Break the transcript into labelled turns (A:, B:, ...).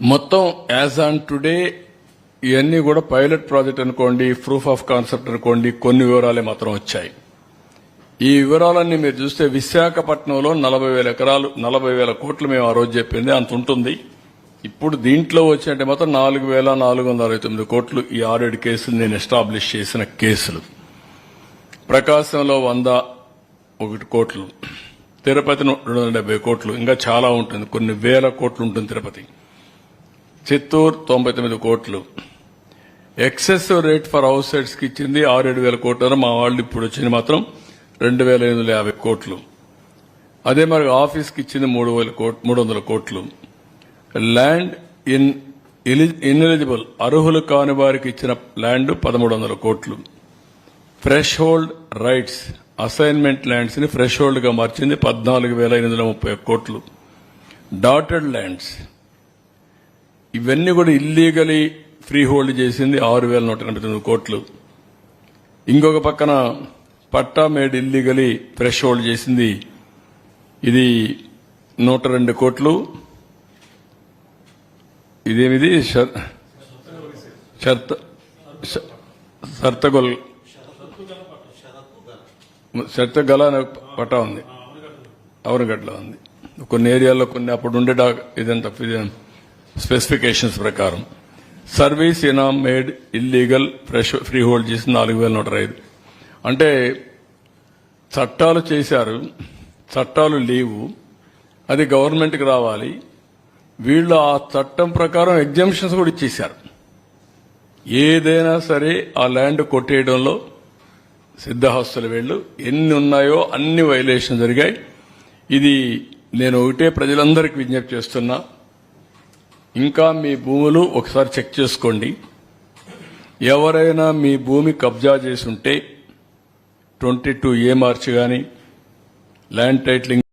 A: మొత్తం as on today ఇవన్నీ కూడా పైలట్ ప్రాజెక్ట్ అనుకోండి ప్రూఫ్ ఆఫ్ కాన్సెప్ట్ అనుకోండి కొన్ని వివరాలే మాత్రం వచ్చాయి. ఈ వివరాలన్నీ మీరు చూస్తే విశాఖపట్నంలో నలభై వేల ఎకరాలు నలభై వేల కోట్లు మేము ఆ రోజు చెప్పింది అంత ఉంటుంది. ఇప్పుడు దీంట్లో వచ్చినట్టే మాత్రం నాలుగు వేల నాలుగు వందల అరవై తొమ్మిది కోట్లు ఈ ఆరేడు కేసులు నేను ఎస్టాబ్లిష్ చేసిన కేసులు. ప్రకాశంలో వంద ఒకటి కోట్లు తిరుపతి రెండు వందల డెబ్బై కోట్లు ఇంకా చాలా ఉంటుంది కొన్ని వేల కోట్లు ఉంటుంది తిరుపతి. చిత్తూరు తొంభై తొమ్మిది కోట్లు. ఎక్సెస్ రేట్ ఫర్ హౌస్ సైడ్స్కి ఇచ్చింది ఆరేడు వేల కోట్లు మా వాళ్ళు ఇప్పుడు వచ్చింది మాత్రం రెండు వేల ఎనిమిది వందల యాభై కోట్లు. అదే మరి ఆఫీస్కి ఇచ్చింది మూడు వేల కోట్ మూడు వందల కోట్లు. ల్యాండ్ ఇన్ ఇన్ఎలిజిబుల్ అర్హులు కాని వారికి ఇచ్చిన ల్యాండ్ పదమూడు వందల కోట్లు. ఫ్రెష్ హోల్డ్ రైట్స్ అసైన్మెంట్ ల్యాండ్స్ని ఫ్రెష్ హోల్డ్గా మార్చింది పద్నాలుగు వేల ఎనిమిది వందల ముప్పై ఒక్క కోట్లు. డాటెడ్ ల్యాండ్స్ ఇవన్నీ కూడా ఇల్లీగలీ ఫ్రీ హోల్డ్ చేసింది ఆరు వేల నూట ఎనభై తొమ్మిది కోట్లు. ఇంకొక పక్కన పట్టా మేడ్ ఇల్లీగలీ ఫ్రెష్ హోల్డ్ చేసింది ఇది నూట రెండు కోట్లు. ఇదేమిది? షర్- షర్త సర్తగొల్ షర్తగల అనే పట్టా ఉంది. అవరగడ్లో ఉంది. కొన్ని ఏరియాల్లో కొన్ని అప్పుడు ఉండే ఇదంతా ఇది- స్పెసిఫికేషన్స్ ప్రకారం సర్వీస్ ఇనామ్ made illegal fresh freehold చేసి నాలుగు వేల నూట ఐదు. అంటే చట్టాలు చేశారు చట్టాలు లేవు అది గవర్నమెంట్కి రావాలి. వీళ్ళు ఆ చట్టం ప్రకారం ఎగ్జామ్షన్స్ కూడా ఇచ్చేశారు. ఏదైనా సరే ఆ ల్యాండ్ కొట్టేయడంలో సిద్ధహస్తుల వీళ్ళు. ఎన్ని ఉన్నాయో అన్ని వైలేషన్ జరిగాయి. ఇది నేను ఒకటే ప్రజలందరికీ విజ్ఞప్తి చేస్తున్నా. ఇంకా మీ భూములు ఒకసారి చెక్ చేసుకోండి. ఎవరైనా మీ భూమి కబ్జా చేసి ఉంటే ట్వంటీ టూ ఏ మార్చి కానీ ల్యాండ్ టైటిలింగ్